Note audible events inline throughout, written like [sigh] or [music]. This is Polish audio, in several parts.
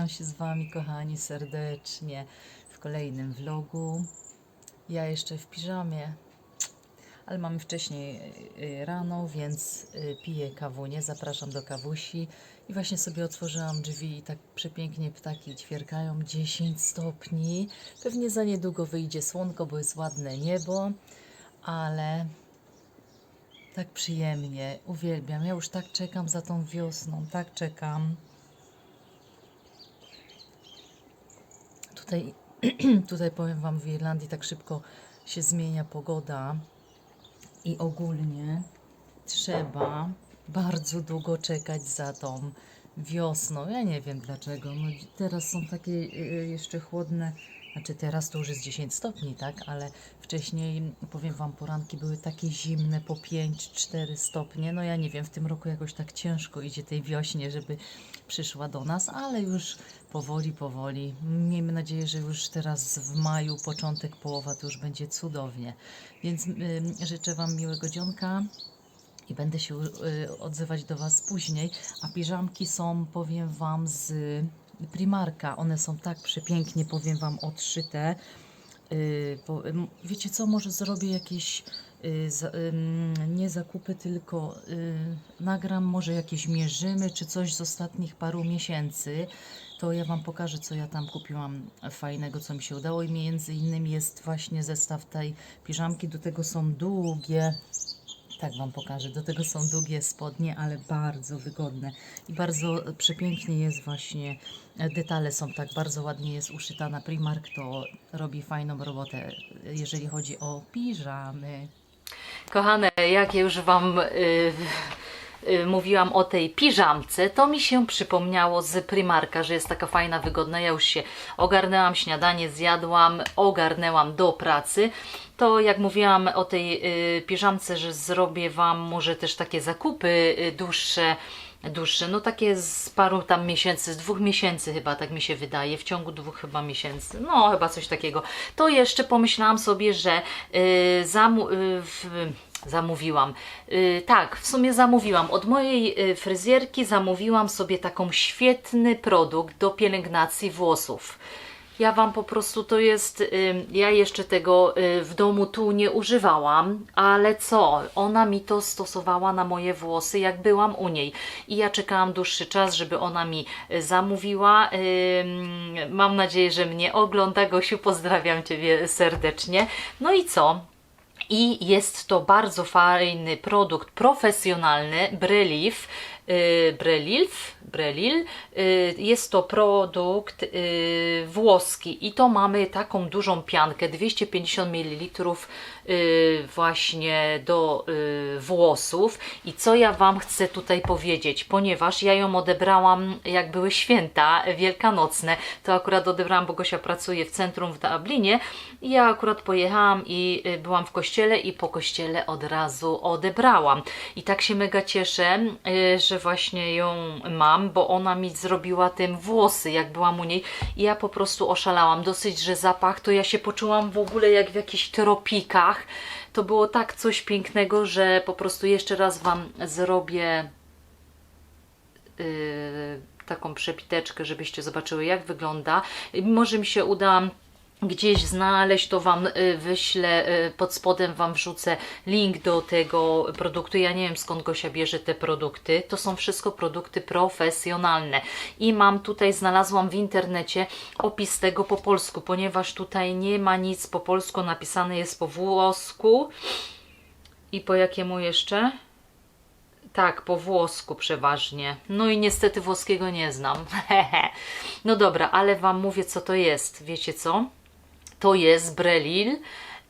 Witam się z Wami, kochani, serdecznie w kolejnym vlogu. Ja jeszcze w piżamie, ale mamy wcześniej y, rano, więc y, piję kawunię. Zapraszam do kawusi. I właśnie sobie otworzyłam drzwi i tak przepięknie ptaki ćwierkają. 10 stopni. Pewnie za niedługo wyjdzie słonko, bo jest ładne niebo, ale tak przyjemnie. Uwielbiam. Ja już tak czekam za tą wiosną, tak czekam. Tutaj, [clears throat] tutaj powiem Wam, w Irlandii tak szybko się zmienia pogoda i ogólnie trzeba bardzo długo czekać za tą wiosną. Ja nie wiem dlaczego. No, teraz są takie y, jeszcze chłodne, znaczy teraz to już jest 10 stopni, tak? Ale wcześniej, powiem Wam, poranki były takie zimne po 5-4 stopnie. No ja nie wiem, w tym roku jakoś tak ciężko idzie tej wiośnie, żeby przyszła do nas, ale już powoli, powoli. Miejmy nadzieję, że już teraz w maju, początek, połowa to już będzie cudownie. Więc y, życzę Wam miłego dzionka i będę się y, odzywać do Was później. A piżamki są, powiem Wam, z Primarka. One są tak przepięknie, powiem Wam, odszyte. Y, ym, wiecie co, może zrobię jakieś y, nie zakupy, tylko y, nagram może jakieś mierzymy czy coś z ostatnich paru miesięcy. To ja Wam pokażę, co ja tam kupiłam fajnego, co mi się udało. I między innymi jest właśnie zestaw tej piżamki. Do tego są długie tak Wam pokażę. Do tego są długie spodnie, ale bardzo wygodne. I bardzo przepięknie jest właśnie, e, detale są tak bardzo ładnie jest uszyta na Primark, to robi fajną robotę, jeżeli chodzi o piżamy. Kochane, jak już Wam y, y, mówiłam o tej piżamce, to mi się przypomniało z Primarka, że jest taka fajna, wygodna. Ja już się ogarnęłam, śniadanie zjadłam, ogarnęłam do pracy. To jak mówiłam o tej y, piżamce, że zrobię Wam może też takie zakupy y, dłuższe, dłuższe, no takie z paru tam miesięcy, z dwóch miesięcy chyba, tak mi się wydaje, w ciągu dwóch chyba miesięcy, no chyba coś takiego. To jeszcze pomyślałam sobie, że y, zamu, y, w, zamówiłam. Y, tak, w sumie zamówiłam. Od mojej y, fryzjerki zamówiłam sobie taką świetny produkt do pielęgnacji włosów. Ja Wam po prostu to jest, ym, ja jeszcze tego y, w domu tu nie używałam, ale co, ona mi to stosowała na moje włosy, jak byłam u niej. I ja czekałam dłuższy czas, żeby ona mi y, zamówiła. Ym, mam nadzieję, że mnie ogląda. Gosiu, pozdrawiam Ciebie serdecznie. No i co? I jest to bardzo fajny produkt profesjonalny, Brelif. Yy, Brelif, Brelil. Yy, jest to produkt yy, włoski i to mamy taką dużą piankę, 250 ml właśnie do włosów. I co ja Wam chcę tutaj powiedzieć, ponieważ ja ją odebrałam jak były święta wielkanocne, to akurat odebrałam, bo Gosia pracuje w centrum w Dublinie ja akurat pojechałam i y, byłam w kościele i po kościele od razu odebrałam. I tak się mega cieszę, y, że właśnie ją mam, bo ona mi zrobiła tym włosy, jak byłam u niej i ja po prostu oszalałam. Dosyć, że zapach, to ja się poczułam w ogóle jak w jakichś tropikach. To było tak coś pięknego, że po prostu jeszcze raz Wam zrobię yy, taką przepiteczkę, żebyście zobaczyły jak wygląda. Może mi się uda gdzieś znaleźć, to Wam y, wyślę, y, pod spodem Wam wrzucę link do tego produktu. Ja nie wiem skąd Gosia bierze te produkty. To są wszystko produkty profesjonalne. I mam tutaj, znalazłam w internecie opis tego po polsku, ponieważ tutaj nie ma nic po polsku, napisane jest po włosku. I po jakiemu jeszcze? Tak, po włosku przeważnie. No i niestety włoskiego nie znam. [laughs] no dobra, ale Wam mówię, co to jest. Wiecie co? To jest Brelil,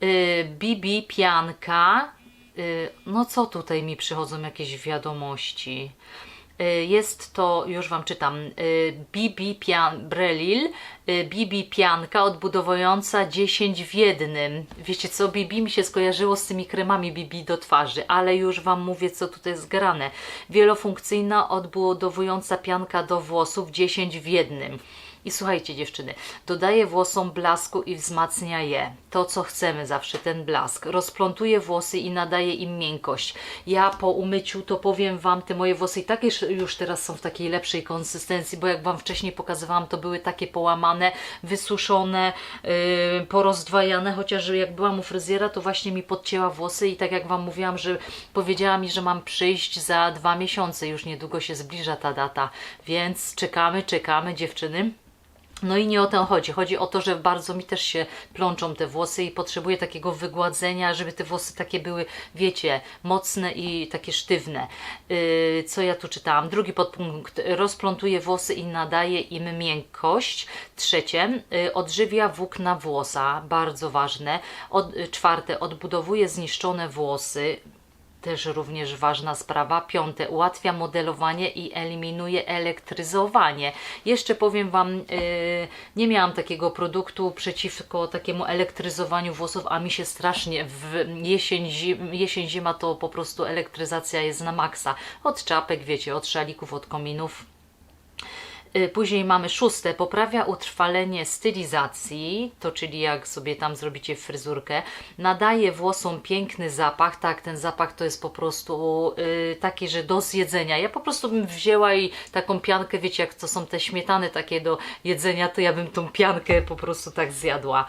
y, BB Pianka. Y, no co tutaj mi przychodzą jakieś wiadomości? Y, Jest to, już Wam czytam, BB Pian, Brelil, BB Pianka odbudowująca 10 w jednym. Wiecie co, BB mi się skojarzyło z tymi kremami BB do twarzy, ale już Wam mówię, co tutaj jest grane. Wielofunkcyjna, odbudowująca pianka do włosów 10 w jednym. I słuchajcie dziewczyny, dodaje włosom blasku i wzmacnia je. To co chcemy zawsze, ten blask. Rozplątuje włosy i nadaje im miękkość. Ja po umyciu to powiem Wam, te moje włosy i tak już- teraz są w takiej lepszej konsystencji, bo jak Wam wcześniej pokazywałam, to były takie połamane, wysuszone, yy, porozdwajane, chociaż jak byłam u fryzjera, to właśnie mi podcięła włosy i tak jak Wam mówiłam, że powiedziała mi, że mam przyjść za dwa miesiące, już niedługo się zbliża ta data, więc czekamy, czekamy dziewczyny. No i nie o to chodzi. Chodzi o to, że bardzo mi też się plączą te włosy i potrzebuję takiego wygładzenia, żeby te włosy takie były, wiecie, mocne i takie sztywne. Yy, co ja tu czytałam? Drugi podpunkt. Rozplątuje włosy i nadaje im miękkość. Trzecie. Yy, odżywia włókna włosa. Bardzo ważne. Od, czwarte. Odbudowuje zniszczone włosy. Też również ważna sprawa. Piąte, ułatwia modelowanie i eliminuje elektryzowanie. Jeszcze powiem Wam, yy, nie miałam takiego produktu przeciwko takiemu elektryzowaniu włosów, a mi się strasznie w jesień, zim, jesień zima to po prostu elektryzacja jest na maksa. Od czapek, wiecie, od szalików, od kominów. Y, Później mamy szóste, poprawia utrwalenie stylizacji, to czyli jak sobie tam zrobicie fryzurkę, nadaje włosom piękny zapach, tak, ten zapach to jest po prostu y, taki, że do zjedzenia. Ja po prostu bym wzięła i taką piankę, wiecie jak to są te śmietany takie do jedzenia, to ja bym tą piankę po prostu tak zjadła.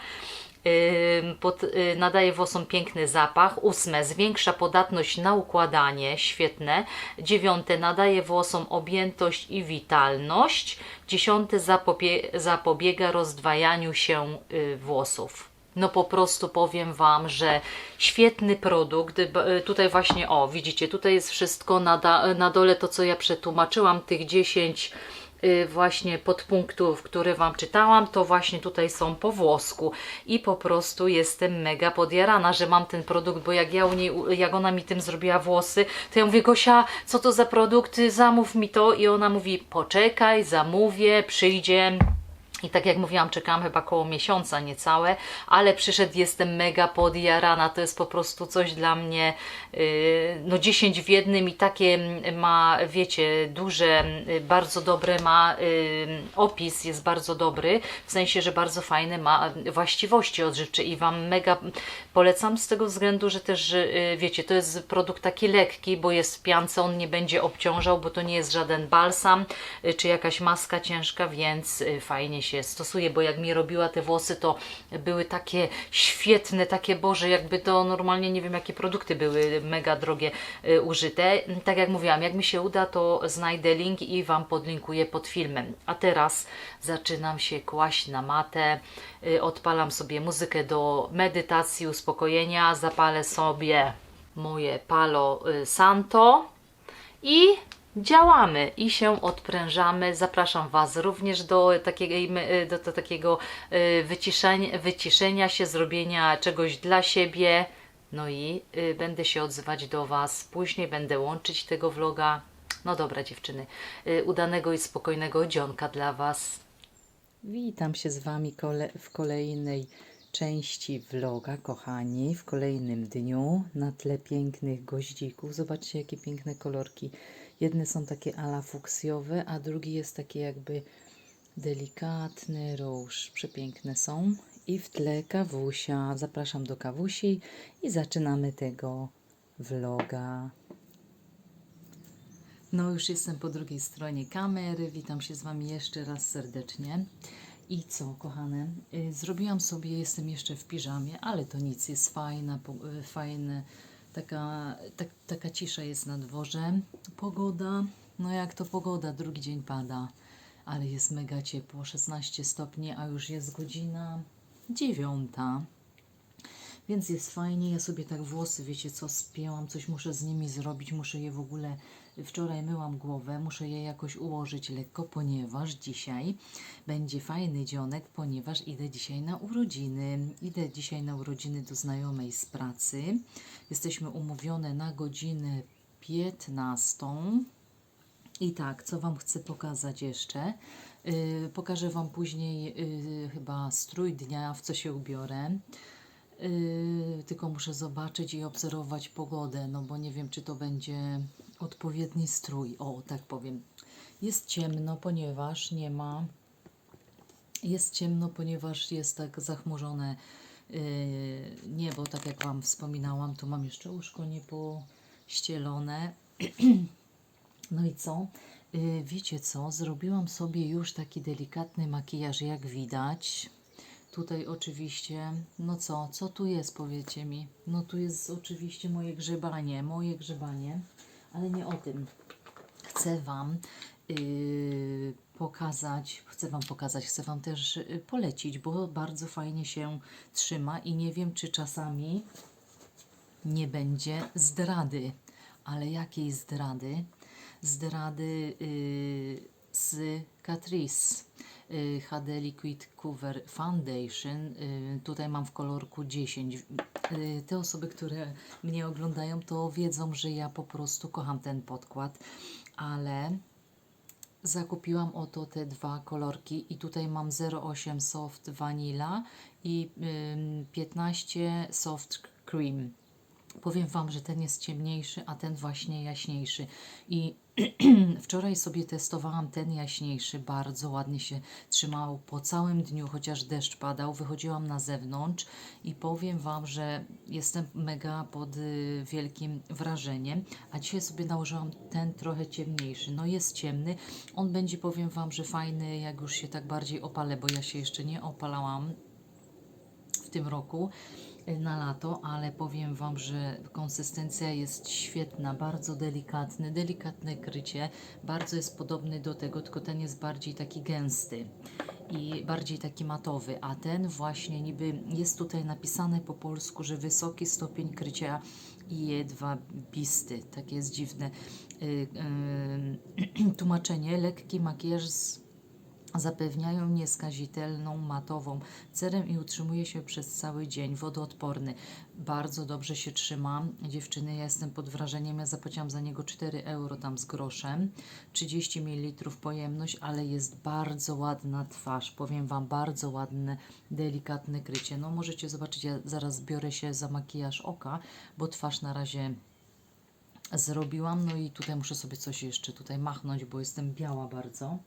Pod, y, nadaje włosom piękny zapach. Ósme, zwiększa podatność na układanie, świetne. Dziewiąte, nadaje włosom objętość i witalność. Dziesiąte, zapobie, zapobiega rozdwajaniu się y, włosów. No po prostu powiem Wam, że świetny produkt. Y, Tutaj właśnie, o widzicie, tutaj jest wszystko na, na dole to, co ja przetłumaczyłam, tych 10 y, właśnie podpunktów, które Wam czytałam, to właśnie tutaj są po włosku. I po prostu jestem mega podjarana, że mam ten produkt, bo jak ja u niej, jak ona mi tym zrobiła włosy, to ja mówię, Gosia, co to za produkt, zamów mi to. I ona mówi, poczekaj, zamówię, przyjdzie, i tak jak mówiłam, czekałam chyba koło miesiąca niecałe, ale przyszedł, jestem mega podjarana. To jest po prostu coś dla mnie, no 10 w jednym i takie ma, wiecie, duże, y, bardzo dobre ma yy, opis, jest bardzo dobry, w sensie, że bardzo fajne ma właściwości odżywcze i Wam mega polecam z tego względu, że też, wiecie, to jest produkt taki lekki, bo jest w piance, on nie będzie obciążał, bo to nie jest żaden balsam, y, czy jakaś maska ciężka, więc y, fajnie się stosuje, bo jak mi robiła te włosy, to były takie świetne, takie Boże, jakby to normalnie nie wiem jakie produkty były mega drogie y, użyte. Tak jak mówiłam, jak mi się uda, to znajdę link i Wam podlinkuję pod filmem. A teraz zaczynam się kłaść na matę, y, odpalam sobie muzykę do medytacji, uspokojenia, zapalę sobie moje Palo y, Santo i działamy i się odprężamy. Zapraszam Was również do takiego, do, do takiego wyciszenia, wyciszenia się, zrobienia czegoś dla siebie. No i y, będę się odzywać do Was później, będę łączyć tego vloga. No dobra, dziewczyny, y, udanego i spokojnego dzionka dla Was. Witam się z Wami kole w kolejnej części vloga, kochani, w kolejnym dniu na tle pięknych goździków. Zobaczcie, jakie piękne kolorki. Jedne są takie ala fuksjowe, a drugi jest taki jakby delikatny róż. Przepiękne są. I w tle kawusia. Zapraszam do kawusi i zaczynamy tego vloga. No, już jestem po drugiej stronie kamery. Witam się z Wami jeszcze raz serdecznie. I co, kochane? Y, Zrobiłam sobie, jestem jeszcze w piżamie, ale to nic, jest fajna, y, fajne. Taka, tak, taka cisza jest na dworze. Pogoda, no jak to pogoda, drugi dzień pada, ale jest mega ciepło, 16 stopni, a już jest godzina dziewiąta. Więc jest fajnie. Ja sobie tak włosy, wiecie co, spięłam, coś muszę z nimi zrobić, muszę je w ogóle. Wczoraj myłam głowę, muszę je jakoś ułożyć lekko, ponieważ dzisiaj będzie fajny dzionek, ponieważ idę dzisiaj na urodziny. Idę dzisiaj na urodziny do znajomej z pracy. Jesteśmy umówione na godzinę 15. I tak, co Wam chcę pokazać jeszcze? Yy, pokażę Wam później yy, chyba strój dnia, w co się ubiorę. Yy, tylko muszę zobaczyć i obserwować pogodę, no bo nie wiem, czy to będzie odpowiedni strój. O, tak powiem. Jest ciemno, ponieważ nie ma Jest ciemno, ponieważ jest tak zachmurzone yy, niebo, tak jak Wam wspominałam. Tu mam jeszcze łóżko niepościelone. [clears throat] No i co? Yy, wiecie co? Zrobiłam sobie już taki delikatny makijaż, jak widać. Tutaj oczywiście, no co, co tu jest, powiecie mi? No tu jest oczywiście moje grzebanie, moje grzebanie, ale nie o tym. Chcę Wam yy, pokazać, chcę Wam pokazać, chcę Wam też yy, polecić, bo bardzo fajnie się trzyma i nie wiem, czy czasami nie będzie zdrady. Ale jakiej zdrady? Zdrady yy, z Catrice. yy, HD Liquid Cover Foundation. Yy, tutaj mam w kolorku 10. Yy, te osoby, które mnie oglądają, to wiedzą, że ja po prostu kocham ten podkład, ale zakupiłam oto te dwa kolorki i tutaj mam 08 Soft Vanilla i ym, 15 Soft Cream. Powiem Wam, że ten jest ciemniejszy, a ten właśnie jaśniejszy. I [clears throat] wczoraj sobie testowałam ten jaśniejszy, bardzo ładnie się trzymał po całym dniu, chociaż deszcz padał. Wychodziłam na zewnątrz i powiem Wam, że jestem mega pod y, wielkim wrażeniem. A dzisiaj sobie nałożyłam ten trochę ciemniejszy. No jest ciemny. On będzie, powiem Wam, że fajny, jak już się tak bardziej opalę, bo ja się jeszcze nie opalałam tym roku y, na lato, ale powiem Wam, że konsystencja jest świetna, bardzo delikatny, delikatne krycie, bardzo jest podobny do tego, tylko ten jest bardziej taki gęsty i bardziej taki matowy, a ten właśnie niby jest tutaj napisane po polsku, że wysoki stopień krycia i jedwabisty, takie jest dziwne y, y, [clears throat] tłumaczenie, lekki makijaż z Zapewniają nieskazitelną matową cerę i utrzymuje się przez cały dzień. Wodoodporny. Bardzo dobrze się trzyma. Dziewczyny, ja jestem pod wrażeniem. Ja zapłaciłam za niego 4 euro tam z groszem. 30 ml pojemność, ale jest bardzo ładna twarz. Powiem Wam, bardzo ładne, delikatne krycie. No możecie zobaczyć, ja zaraz biorę się za makijaż oka, bo twarz na razie zrobiłam. No i tutaj muszę sobie coś jeszcze tutaj machnąć, bo jestem biała bardzo.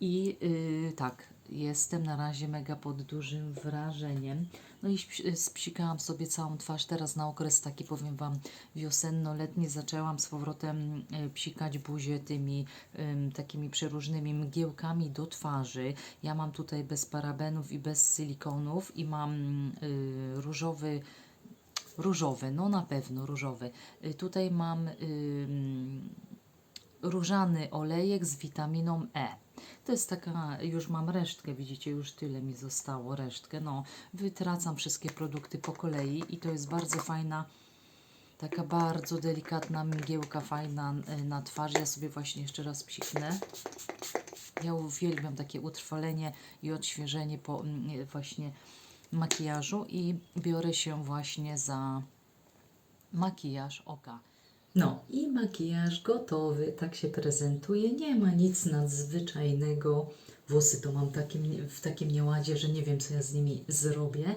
I yy, tak, jestem na razie mega pod dużym wrażeniem. No i śp- spsikałam sobie całą twarz. Teraz na okres taki, powiem Wam, wiosenno-letni zaczęłam z powrotem y, psikać buzię tymi ym, takimi przeróżnymi mgiełkami do twarzy. Ja mam tutaj bez parabenów i bez silikonów i mam y, różowy różowy, no na pewno różowy. Y, tutaj mam różany olejek z witaminą E. To jest taka, już mam resztkę, widzicie, już tyle mi zostało, resztkę. No, wytracam wszystkie produkty po kolei i to jest bardzo fajna, taka bardzo delikatna mgiełka, fajna y, na twarzy. Ja sobie właśnie jeszcze raz psiknę. Ja uwielbiam takie utrwalenie i odświeżenie po mm, właśnie makijażu i biorę się właśnie za makijaż oka. No i makijaż gotowy, tak się prezentuje. Nie ma nic nadzwyczajnego. Włosy to mam takim, w takim nieładzie, że nie wiem, co ja z nimi zrobię,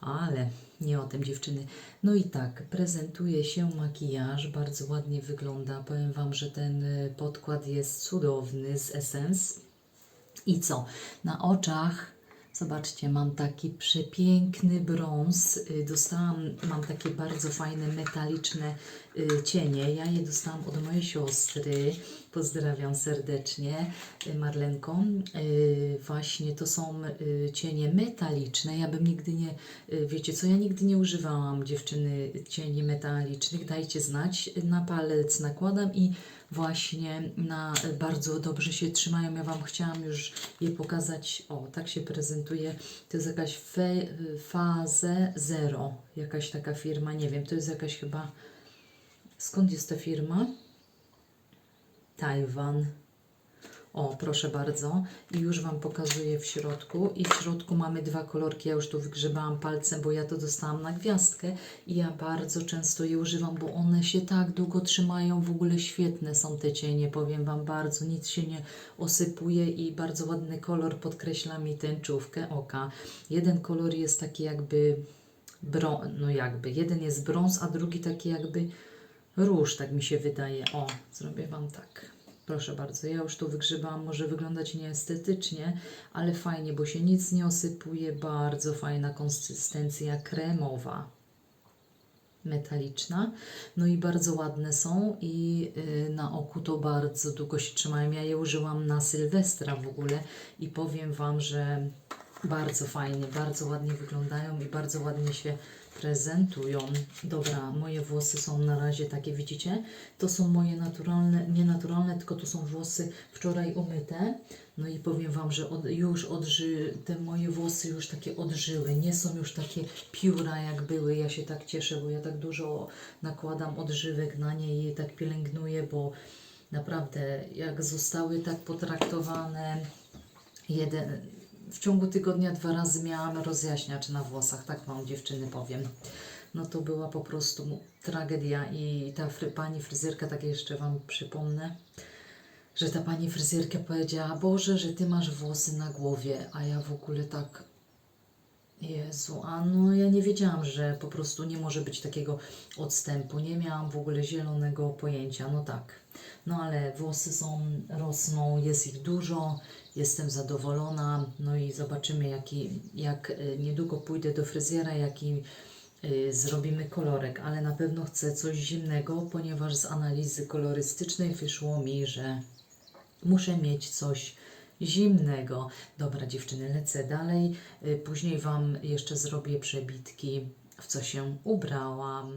ale nie o tym dziewczyny. No i tak, prezentuje się makijaż, bardzo ładnie wygląda. Powiem Wam, że ten y, podkład jest cudowny z Essence. I co? Na oczach, zobaczcie, mam taki przepiękny brąz. Y, Dostałam, mam takie bardzo fajne metaliczne y, cienie. Ja je dostałam od mojej siostry. Pozdrawiam serdecznie y, Marlenką. Właśnie to są cienie metaliczne. Ja bym nigdy nie, wiecie co, ja nigdy nie używałam dziewczyny cieni metalicznych. Dajcie znać. Na palec nakładam i właśnie na bardzo dobrze się trzymają. Ja Wam chciałam już je pokazać. O, tak się prezentuje. To jest jakaś fe, fazę zero. Jakaś taka firma, nie wiem, to jest jakaś chyba. Skąd jest ta firma? Tajwan. O, proszę bardzo. I już Wam pokazuję w środku. I w środku mamy dwa kolorki. Ja już tu wygrzebałam palcem, bo ja to dostałam na gwiazdkę. I ja bardzo często je używam, bo one się tak długo trzymają. W ogóle świetne są te cienie, powiem Wam bardzo. Nic się nie osypuje i bardzo ładny kolor podkreśla mi tęczówkę oka. Jeden kolor jest taki jakby brąz, no jakby. Jeden jest brąz, a drugi taki jakby róż, tak mi się wydaje. O, zrobię Wam tak. Proszę bardzo, ja już to wygrzebałam, może wyglądać nieestetycznie, ale fajnie, bo się nic nie osypuje, bardzo fajna konsystencja kremowa, metaliczna, no i bardzo ładne są i y, na oku to bardzo długo się trzymają. Ja je użyłam na Sylwestra w ogóle i powiem Wam, że bardzo fajnie, bardzo ładnie wyglądają i bardzo ładnie się prezentują. Dobra, moje włosy są na razie takie, widzicie? To są moje naturalne, nie naturalne, tylko to są włosy wczoraj umyte. No i powiem Wam, że od, już odży, te moje włosy już takie odżyły, nie są już takie pióra jak były. Ja się tak cieszę, bo ja tak dużo nakładam odżywek na nie i je tak pielęgnuję, bo naprawdę jak zostały tak potraktowane, jeden, w ciągu tygodnia dwa razy miałam rozjaśniacz na włosach, tak Wam dziewczyny powiem. No to była po prostu tragedia i ta fry, pani fryzjerka, tak jeszcze Wam przypomnę, że ta pani fryzjerka powiedziała, Boże, że Ty masz włosy na głowie, a ja w ogóle tak Jezu, a no ja nie wiedziałam, że po prostu nie może być takiego odstępu. Nie miałam w ogóle zielonego pojęcia. No tak. No ale włosy są, rosną, jest ich dużo, jestem zadowolona. No i zobaczymy, jaki, jak y, niedługo pójdę do fryzjera, jaki y, zrobimy kolorek, ale na pewno chcę coś zimnego, ponieważ z analizy kolorystycznej wyszło mi, że muszę mieć coś zimnego. Dobra, dziewczyny, lecę dalej. Y, Później Wam jeszcze zrobię przebitki, w co się ubrałam.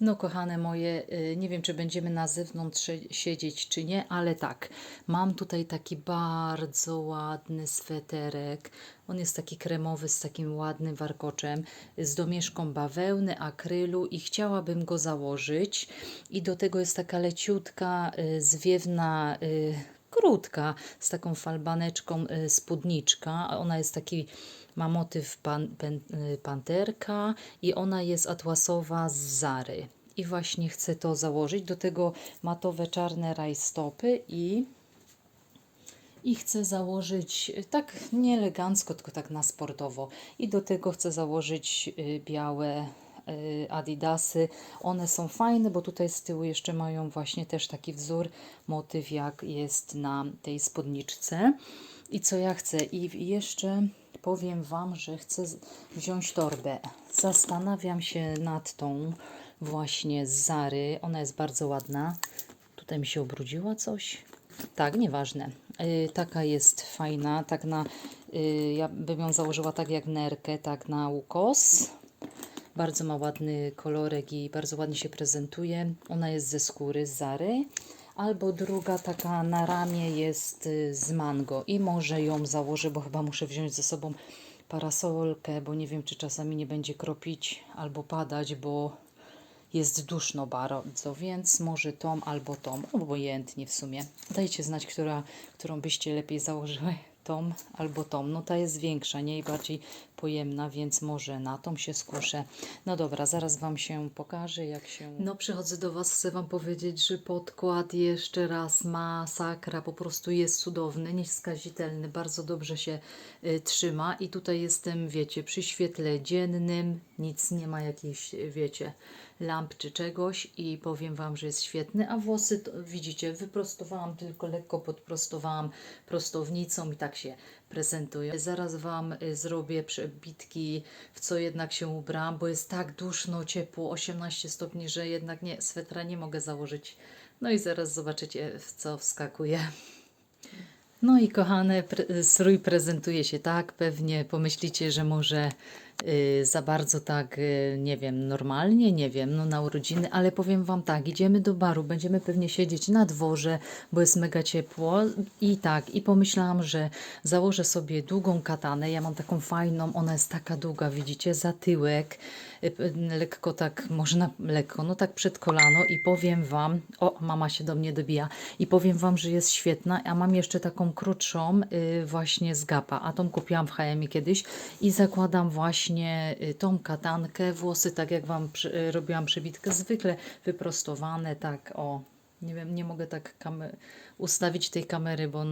No, kochane moje, y, nie wiem, czy będziemy na zewnątrz sie- siedzieć, czy nie, ale tak. Mam tutaj taki bardzo ładny sweterek. On jest taki kremowy z takim ładnym warkoczem, z domieszką bawełny, akrylu i chciałabym go założyć. I do tego jest taka leciutka, y, zwiewna, y, krótka, z taką falbaneczką spódniczka. Ona jest taki ma motyw pan, y, panterka i ona jest atłasowa z Zary. I właśnie chcę to założyć. Do tego matowe czarne rajstopy i i chcę założyć y, tak nie elegancko, tylko tak na sportowo. I do tego chcę założyć y, białe adidasy. One są fajne, bo tutaj z tyłu jeszcze mają właśnie też taki wzór, motyw jak jest na tej spódniczce. I co ja chcę? I jeszcze powiem Wam, że chcę wziąć torbę. Zastanawiam się nad tą właśnie z Zary. Ona jest bardzo ładna. Tutaj mi się ubrudziła coś. Tak, nieważne. Y, taka jest fajna, tak na, y, ja bym ją założyła tak jak nerkę, tak na ukos. Bardzo ma ładny kolorek i bardzo ładnie się prezentuje. Ona jest ze skóry, z Zary. Albo druga taka na ramię jest y, z mango i może ją założę, bo chyba muszę wziąć ze sobą parasolkę, bo nie wiem, czy czasami nie będzie kropić albo padać, bo jest duszno bardzo, więc może tą albo tą, obojętnie w sumie. Dajcie znać, która, którą byście lepiej założyły, tą albo tą. No ta jest większa, nie i bardziej pojemna, więc może na tą się skuszę. No dobra, zaraz Wam się pokażę, jak się... No przychodzę do Was, chcę Wam powiedzieć, że podkład jeszcze raz masakra, po prostu jest cudowny, nieskazitelny, bardzo dobrze się y, trzyma i tutaj jestem, wiecie, przy świetle dziennym, nic nie ma jakiejś, wiecie, lamp czy czegoś i powiem Wam, że jest świetny, a włosy to, widzicie, wyprostowałam tylko lekko, podprostowałam prostownicą i tak się prezentują. Zaraz Wam y, zrobię przebitki, w co jednak się ubrałam, bo jest tak duszno, ciepło, 18 stopni, że jednak nie, swetra nie mogę założyć. No i zaraz zobaczycie, w co wskakuję. No i kochane, pre- strój prezentuje się tak. Pewnie pomyślicie, że może y, za bardzo tak, y, nie wiem, normalnie, nie wiem, no na urodziny, ale powiem Wam tak, idziemy do baru, będziemy pewnie siedzieć na dworze, bo jest mega ciepło i tak, i pomyślałam, że założę sobie długą katanę. Ja mam taką fajną, ona jest taka długa, widzicie, za tyłek, y, lekko tak, może na lekko, no tak przed kolano i powiem Wam, o, mama się do mnie dobija, i powiem Wam, że jest świetna, a mam jeszcze taką krótszą y, właśnie z Gapa, a tą kupiłam w H&M kiedyś i zakładam właśnie y, tą katankę, włosy tak jak Wam y, robiłam przebitkę, zwykle wyprostowane, tak o, Nie wiem, nie mogę tak ustawić tej kamery, bo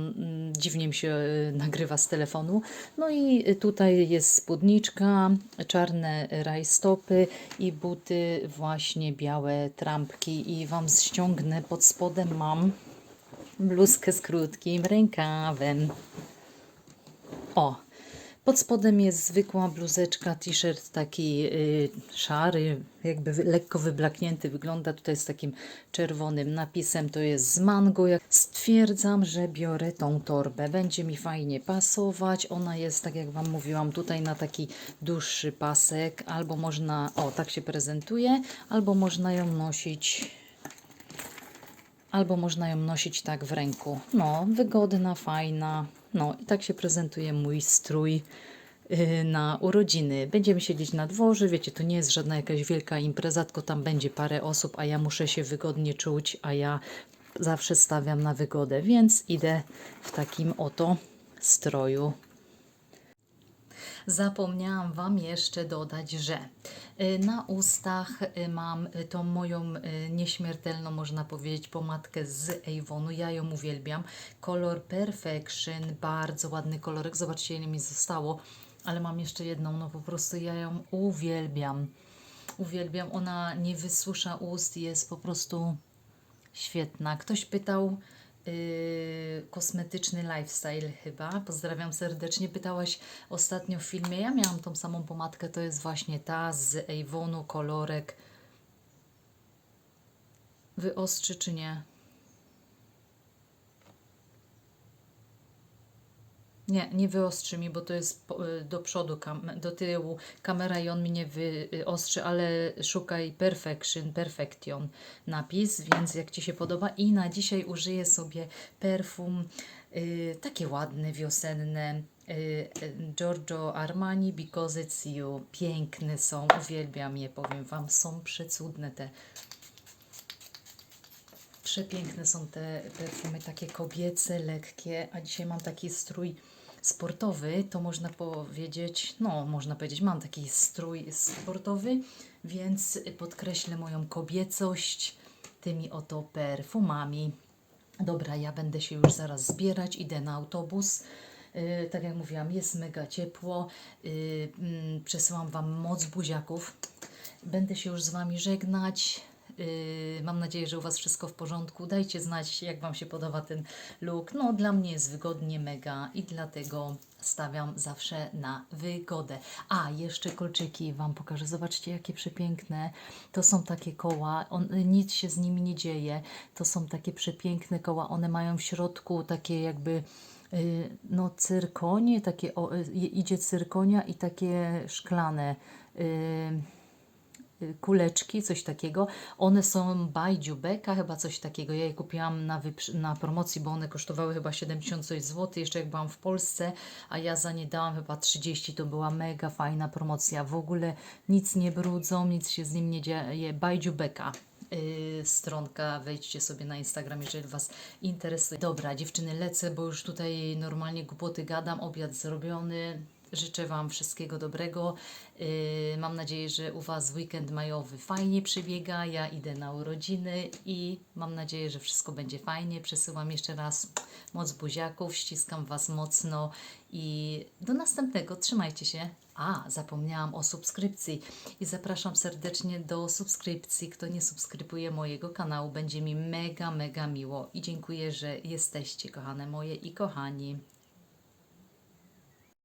dziwnie mi się y, nagrywa z telefonu. No i tutaj jest spódniczka, czarne rajstopy i buty właśnie białe trampki i Wam ściągnę pod spodem mam bluzkę z krótkim rękawem. O, pod spodem jest zwykła bluzeczka, t-shirt taki y, szary, jakby wy, lekko wyblaknięty wygląda. Tutaj z takim czerwonym napisem, to jest z mango. Stwierdzam, że biorę tą torbę. Będzie mi fajnie pasować. Ona jest, tak jak Wam mówiłam, tutaj na taki dłuższy pasek. Albo można, o tak się prezentuje, albo można ją nosić Albo można ją nosić tak w ręku. No, wygodna, fajna. No i tak się prezentuje mój strój yy, na urodziny. Będziemy siedzieć na dworze, wiecie, to nie jest żadna jakaś wielka impreza, tylko tam będzie parę osób, a ja muszę się wygodnie czuć, a ja zawsze stawiam na wygodę, więc idę w takim oto stroju. Zapomniałam Wam jeszcze dodać, że y, na ustach y, mam y, tą moją nieśmiertelną, można powiedzieć, pomadkę z Avonu. Ja ją uwielbiam. Kolor Perfection, bardzo ładny kolorek. Zobaczcie, ile mi zostało. Ale mam jeszcze jedną, no po prostu ja ją uwielbiam. Uwielbiam, ona nie wysusza ust, jest po prostu świetna. Ktoś pytał, yy, kosmetyczny lifestyle chyba. Pozdrawiam serdecznie. Pytałaś ostatnio w filmie. Ja miałam tą samą pomadkę, to jest właśnie ta z Avonu, kolorek. Wyostrzy czy nie? Nie, nie wyostrzy mi, bo to jest y, do przodu, do tyłu kamera i on mi nie wyostrzy, ale szukaj Perfection, Perfection napis, więc jak Ci się podoba. I na dzisiaj użyję sobie perfum y, takie ładne, wiosenne, y, Giorgio Armani Because It's You. Piękne są, uwielbiam je, powiem Wam, są przecudne te Przepiękne są te perfumy, takie kobiece, lekkie, a dzisiaj mam taki strój sportowy, to można powiedzieć, no można powiedzieć, mam taki strój sportowy, więc podkreślę moją kobiecość tymi oto perfumami. Dobra, ja będę się już zaraz zbierać, idę na autobus. Yy, tak jak mówiłam, jest mega ciepło. Yy, mm, przesyłam Wam moc buziaków. Będę się już z Wami żegnać. Yy, mam nadzieję, że u Was wszystko w porządku. Dajcie znać, jak Wam się podoba ten look. No, dla mnie jest wygodnie, mega i dlatego stawiam zawsze na wygodę. A, jeszcze kolczyki Wam pokażę. Zobaczcie, jakie przepiękne. To są takie koła, on, nic się z nimi nie dzieje. To są takie przepiękne koła. One mają w środku takie jakby y, no cyrkonie, takie o, y, idzie cyrkonia i takie szklane y, y, kuleczki, coś takiego. One są by Dziubeka, chyba coś takiego. Ja je kupiłam na, na promocji, bo one kosztowały chyba 70 coś zł, jeszcze jak byłam w Polsce, a ja za nie dałam chyba 30, to była mega fajna promocja. W ogóle nic nie brudzą, nic się z nim nie dzieje. By Dziubeka. Yy, stronka, wejdźcie sobie na Instagram, jeżeli Was interesuje. Dobra, dziewczyny, lecę, bo już tutaj normalnie głupoty gadam, obiad zrobiony. Życzę Wam wszystkiego dobrego. Yy, mam nadzieję, że u Was weekend majowy fajnie przebiega. Ja idę na urodziny i mam nadzieję, że wszystko będzie fajnie. Przesyłam jeszcze raz moc buziaków, ściskam Was mocno i do następnego. Trzymajcie się. A, zapomniałam o subskrypcji i zapraszam serdecznie do subskrypcji. Kto nie subskrybuje mojego kanału, będzie mi mega, mega miło i dziękuję, że jesteście, kochane moje i kochani.